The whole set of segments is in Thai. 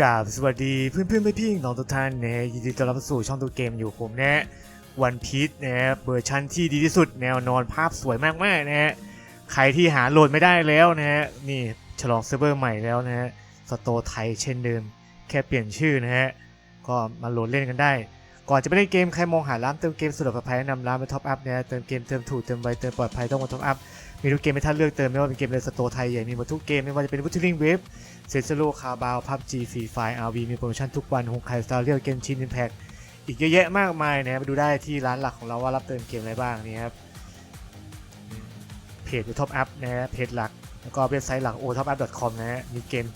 กราบสวัสดีเพื่อนเพื่อนๆพี่ๆน้องทุกท่านนะยินดีต้อนรับสู่ช่องตัวเกมอยู่ผมนะวันพีชนะเวอร์ชันที่ดีที่สุดแนวนอนภาพสวยมากๆนะฮะใครที่หาโหลดไม่ได้แล้วนะฮะนี่ฉลองเซิร์ฟเวอร์ใหม่แล้วนะฮะสโตไทยเช่นเดิม แค่เปลี่ยนชื่อนะฮะก็มาโหลดเล่นกันได้ ก่อนจะไปเล่นเกมใครมองหาร้านเติมเกมสะดปลอดภัยแนะนำร้านมาท็อปอัพนะฮะเติมเกมเติมถูกเติมไวเติมปลอดภัยต้องมาท็อปอัพ มีทุกเกมให้ท่านเลือกเติมไม่ว่าเป็นเกมในสโตไทยใหญ่มีหมดทุกเกมไม่ว่าจะเป็นวุฒิลิงเวฟเซนเซโลคาบาวพับจีฟรีไฟอาร์วีมีโปรโมชั่นทุกวันฮงไคสตาร์เรียลเกมชินอิมแพกอีกเยอะแยะมากมายนะครับไปดูได้ที่ร้านหลักของเราว่ารับเติมเกมอะไรบ้างนี่ครับเพจท็อปอัพนะฮะเพจหลัก แล้วก็เว็บไซต์หลัก o t o p u p c o m นะฮะมีเกม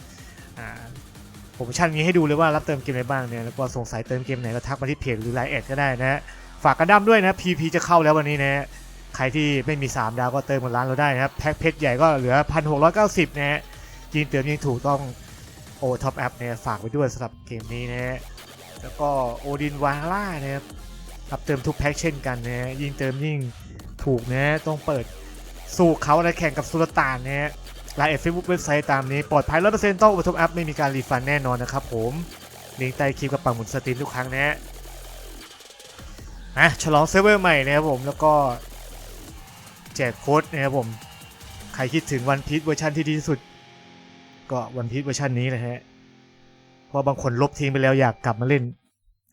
โปรโมชั่นนี้ให้ดูเลยว่ารับเติมเกมอะไรบ้างเนี่ยแล้วก็สงสัยเติมเกมไหนก็ทักมาที่เพจหรือไลน์แอดก็ได้นะฮะฝากกันดั้มด้วยนะ PP จะเข้าแล้ววันนี้นะฮะ รที่ไม่มี 3 ดาวก็เติมกับร้านเราได้นะครับ แพ็คเพชรใหญ่ก็เหลือ 1,690 นะฮะยิงเติมยิงถูกต้องโอท็อปแอปเนี่ยฝากไว้ด้วยสำหรับเกมนี้นะฮะแล้วก็โอดินวาล่านะครับรับเติมทุกแพ็คเช่นกันนะฮะยิ่งเติมยิ่งถูกนะต้องเปิดสู้เขาและแข่งกับสุลต่านนะฮะรายเอฟเฟซบุ๊กเว็บไซต์ตามนี้ ปลอดภัยร้อยเปอร์เซ็นต์ต้องโอท็อปแอปไม่มีการรีฟันแน่นอนนะครับผมลิงก์ใต้คลิปกับปังหมุนสตรีมทุกครั้งนะฮะอะฉลองเซิร์ฟเวอร์ใหม่นะครับผมแล้วก็ จกโค้ดนะครับผม ใครคิดถึงวันพีชเวอร์ชันที่ดีที่สุด ก็วันพีชเวอร์ชันนี้เลยฮะเพราะบางคนลบทิ้งไปแล้วอยากกลับมาเล่น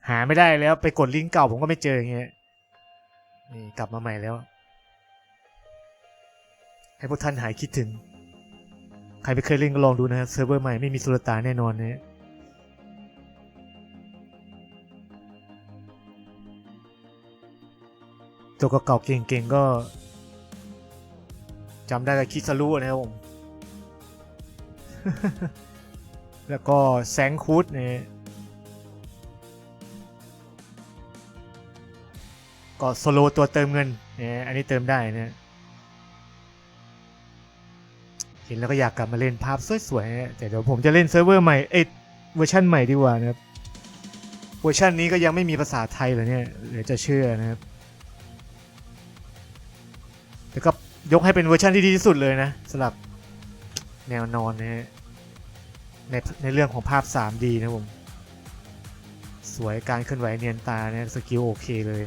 หาไม่ได้แล้วไปกดลิงก์เก่าผมก็ไม่เจออย่างเงี้ยนี่กลับมาใหม่แล้ว ให้พวกท่านหายคิดถึง ใครไม่เคยเล่นก็ลองดูนะฮะเซิร์ฟเวอร์ใหม่ไม่มีสุลต่านแน่นอนนะฮะตัวเก่าๆเก่งๆก็ จำได้กับคิซารุนะครับผม แล้วก็แซงคูดเนี่ยก็โซโลตัวเติมเงินเนี่ยอันนี้เติมได้นะเห็นแล้วก็อยากกลับมาเล่นภาพสวยๆนะแต่เดี๋ยวผมจะเล่นเซิร์ฟเวอร์ใหม่เอ้เวอร์ชันใหม่ดีกว่านะครับ เวอร์ชันนี้ก็ยังไม่มีภาษาไทยเลยเนี่ยเดี๋ยวจะเชื่อนะครับแล้วก็ ยกให้เป็นเวอร์ชันที่ดีที่สุดเลยนะสำหรับแนวนอนนะฮะในในเรื่องของภาพ 3D นะผม สวยการเคลื่อนไหวเนียนตาเนี่ยสกิลโอเคเลย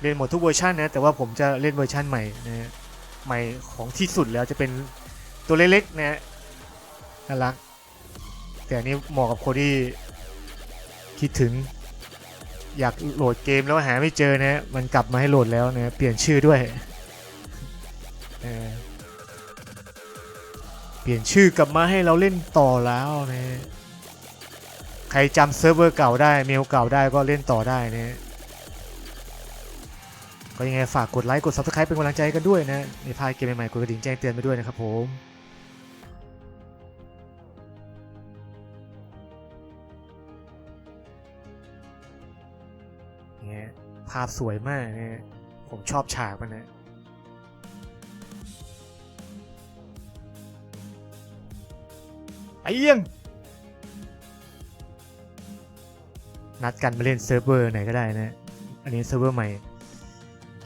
เล่นหมดทุกเวอร์ชันนะ แต่ว่าผมจะเล่นเวอร์ชันใหม่นะใหม่ของที่สุดแล้วจะเป็นตัวเล็กๆนะ น่ารัก แต่อันนี้เหมาะกับคนที่คิดถึง อยากโหลดเกมแล้วหาไม่เจอนะมันกลับมาให้โหลดแล้วนะเปลี่ยนชื่อด้วยเเปลี่ยนชื่อกลับมาให้เราเล่นต่อแล้วนะใครจำเซิร์ฟเวอร์เก่าได้เมลเก่าได้ก็เล่นต่อได้นะก็ยังไงฝากกดไลค์กด Subscribe เป็นกำลังใจกันด้วยนะในพายเกมใหม่ๆกดกระดิ่งแจ้งเตือนไปด้วยนะครับผมาพสวยมากนะผมชอบฉากมันนะไอ้เอี้ยง นัดกันมาเล่นเซิร์ฟเวอร์ไหนก็ได้นะ อันนี้เซิร์ฟเวอร์ใหม่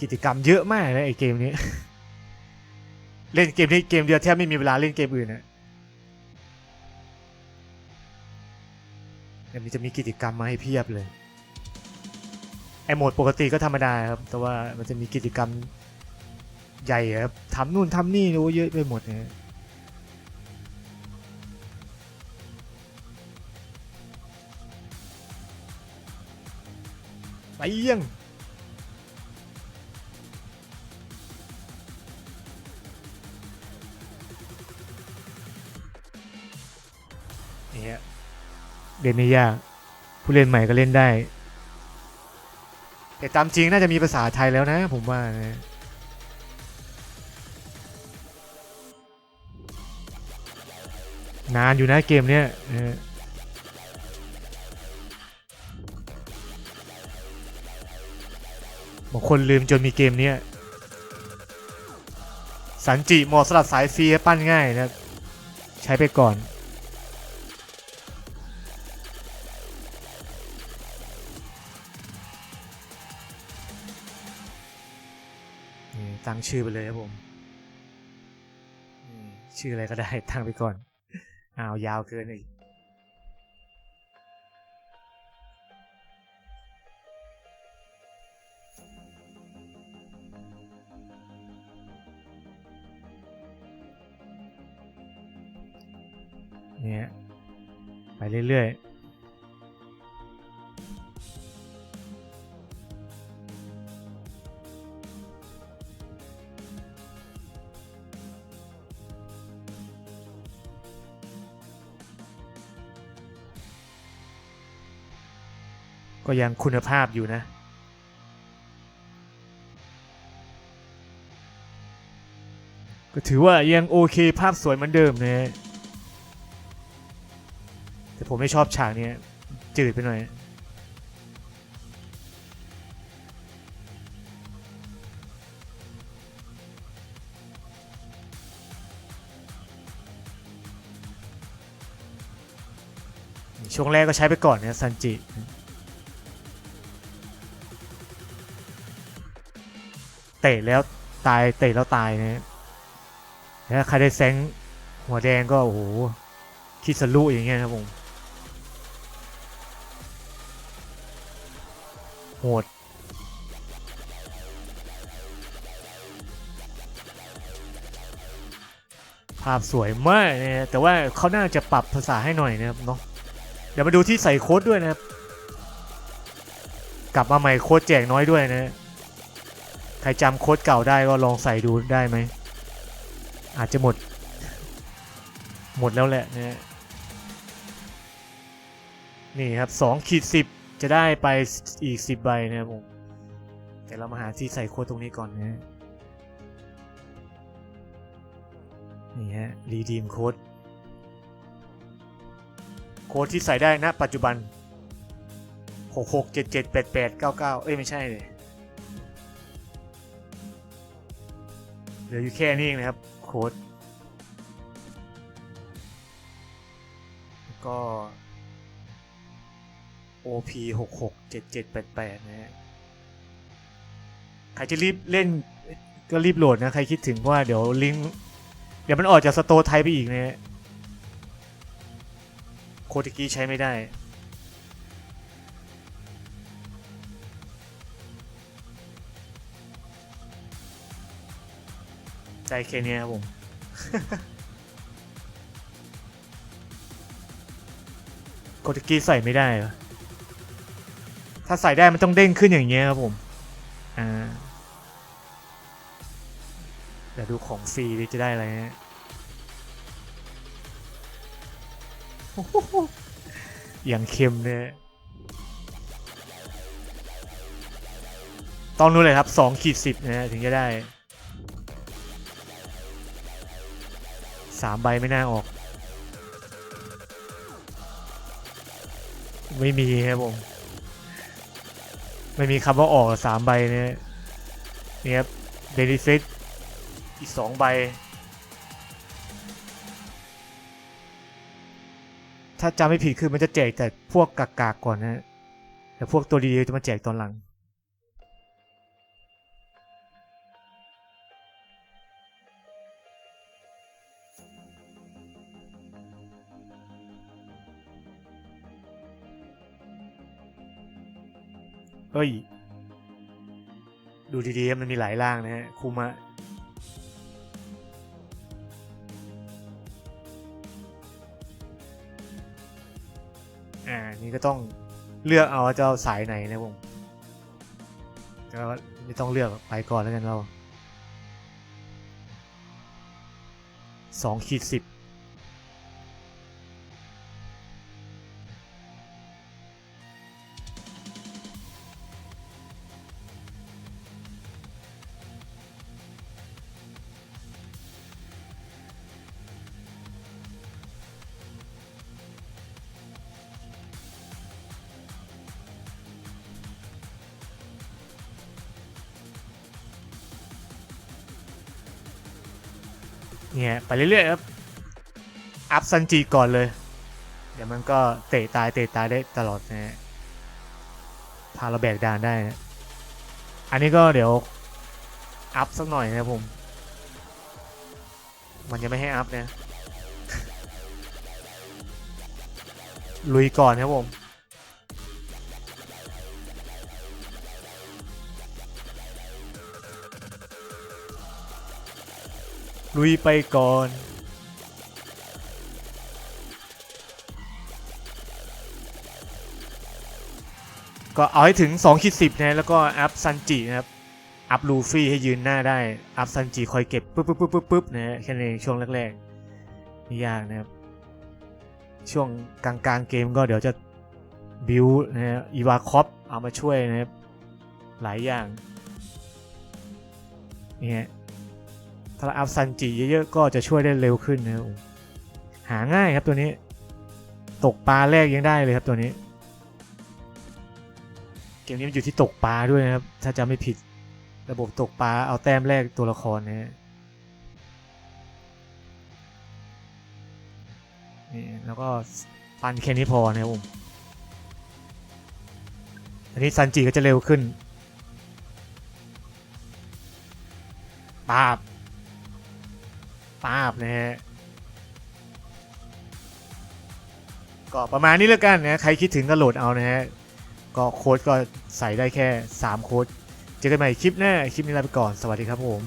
กิจกรรมเยอะมากนะไอเกมนี้ เล่นเกมนี้เกมเดียวแทบไม่มีเวลาเล่นเกมอื่นนะเดี๋ยวนี้จะมีกิจกรรมมาให้เพียบเลย ไอโหมดปกติก็ธรรมดาครับ แต่ว่ามันจะมีกิจกรรมใหญ่ครับทำนู่นทำนี่รู้เยอะไปหมดเนะไปเยี่ยงเนี่ยเล่นไม่ยาก ผู้เล่นใหม่ก็เล่นได้ แต่ตามจริงน่าจะมีภาษาไทยแล้วนะผมว่านะนานอยู่นะเกมเนี้ยบางคนลืมจนมีเกมเนี้ยสันจิเหมาะสำหรับสายฟรีปั้นง่ายนะ ใช้ไปก่อน ตั้งชื่อไปเลยครับผมชื่ออะไรก็ได้ตั้งไปก่อนอ้าวยาวเกินอีกเนี่ยไปเรื่อยๆ ก็ยังคุณภาพอยู่นะก็ถือว่ายังโอเคภาพสวยเหมือนเดิมนะแต่ผมไม่ชอบฉากนี้จืดไปหน่อย ช่วงแรกก็ใช้ไปก่อนนะซันจิ เตะแล้วตายเตะแล้วตายนะถ้าใครได้แซงหัวแดงก็โอ้โหคิดสลุอย่างเงี้ยครับผมโหดภาพสวยมากนะแต่ว่าเขาน่าจะปรับภาษาให้หน่อยนะครับเนาะเดี๋ยวมาดูที่ใส่โค้ดด้วยนะครับ กลับมาใหม่โค้ดแจกน้อยด้วยนะ ใครจำโค้ดเก่าได้ก็ลองใส่ดูได้ไหม อาจจะหมด หมดแล้วแหละนะฮะนี่ครับสองขีดสิบจะได้ไปอีกสิบใบนะครับผม แต่เรามาหาที่ใส่โค้ดตรงนี้ก่อนนะฮะนี่ฮะรีดีมโค้ดโค้ดที่ใส่ได้ณปัจจุบัน 6 6 7 7 8 8 9 9 เอ้ย ไม่ใช่เลย เหลืออยู่แค่นี้เองนะครับโค้ดก็ OP 6 6 7 7 8 8นะฮะใครจะรีบเล่นก็รีบโหลดนะ ใครคิดถึงว่าเดี๋ยวลิงก์เดี๋ยวมันออกจากสโตร์ไทยไปอีกนะฮะโคดตะกี้ใช้ไม่ได้ ใจแค่เนี้ยครับผมโกตะกี้ใส่ไม่ได้เหรอถ้าใส่ได้มันต้องเด้งขึ้นอย่างเงี้ยครับผม อ่าเดี๋ยวดูของฟรีดิจะได้อะไรฮะโอ้โหอย่างเค็มเนี่ยต้องนู้นเลยครับสองขีดสิบนะฮะถึงจะได้ สามใบไม่น่าออก ไม่มีครับผม ไม่มีคำว่าออกสามใบเนี่ยนี่ครับเบนิฟิตอีกสองใบ ถ้าจำไม่ผิดคือมันจะแจกแต่พวกกากๆก่อนนะแต่พวกตัวดีๆจะมาแจกตอนหลัง เฮ้ย ดูดีๆมันมีหลายร่างนะฮะคุมะอ่า นี่ก็ต้องเลือกเอาจะเอาสายไหนนะผมก็ไม่ต้องเลือกไปก่อนแล้วกันเราสองขีดสิบ เนี่ยไปเรื่อยๆครับอัพซันจีก่อนเลย เดี๋ยวมันก็เตะตายเตะตายได้ตลอดนะฮะพาเราแบกดานได้นะอันนี้ก็เดี๋ยวอัพสักหน่อยนะผม มันจะไม่ให้อัพนะลุยก่อนครับผม ลุยไปก่อน ก็เอาให้ถึง2ขีด10นะแล้วก็อัพซันจินะครับ อัพลูฟี่ให้ยืนหน้าได้ อัพซันจิคอยเก็บปุ๊บปุ๊บปุ๊บปุ๊บนะฮะแค่นั้นช่วงแรกๆไม่ยากนะครับ ช่วงกลางๆเกมก็เดี๋ยวจะบิวนะฮะอีวาคอปเอามาช่วยนะครับ หลายอย่างนี่ฮะ ถ้าอัพซันจิเยอะๆก็จะช่วยได้เร็วขึ้นนะหาง่ายครับตัวนี้ ตกปลาแรกยังได้เลยครับตัวนี้ เกมนี้มันอยู่ที่ตกปลาด้วยนะครับ ถ้าจำไม่ผิดระบบตกปลาเอาแต้มแรกตัวละครนะฮะนี่แล้วก็ปันแค่นี้พอนะครับผมอันนี้ซันจิก็จะเร็วขึ้นปาบ ปาบนะฮะก็ประมาณนี้แล้วกันนะใครคิดถึงก็โหลดเอานะฮะก็โค้ดก็ใส่ได้แค่ 3 โค้ดเจอกันใหม่คลิปหน้า คลิปนี้ลาไปก่อนสวัสดีครับผม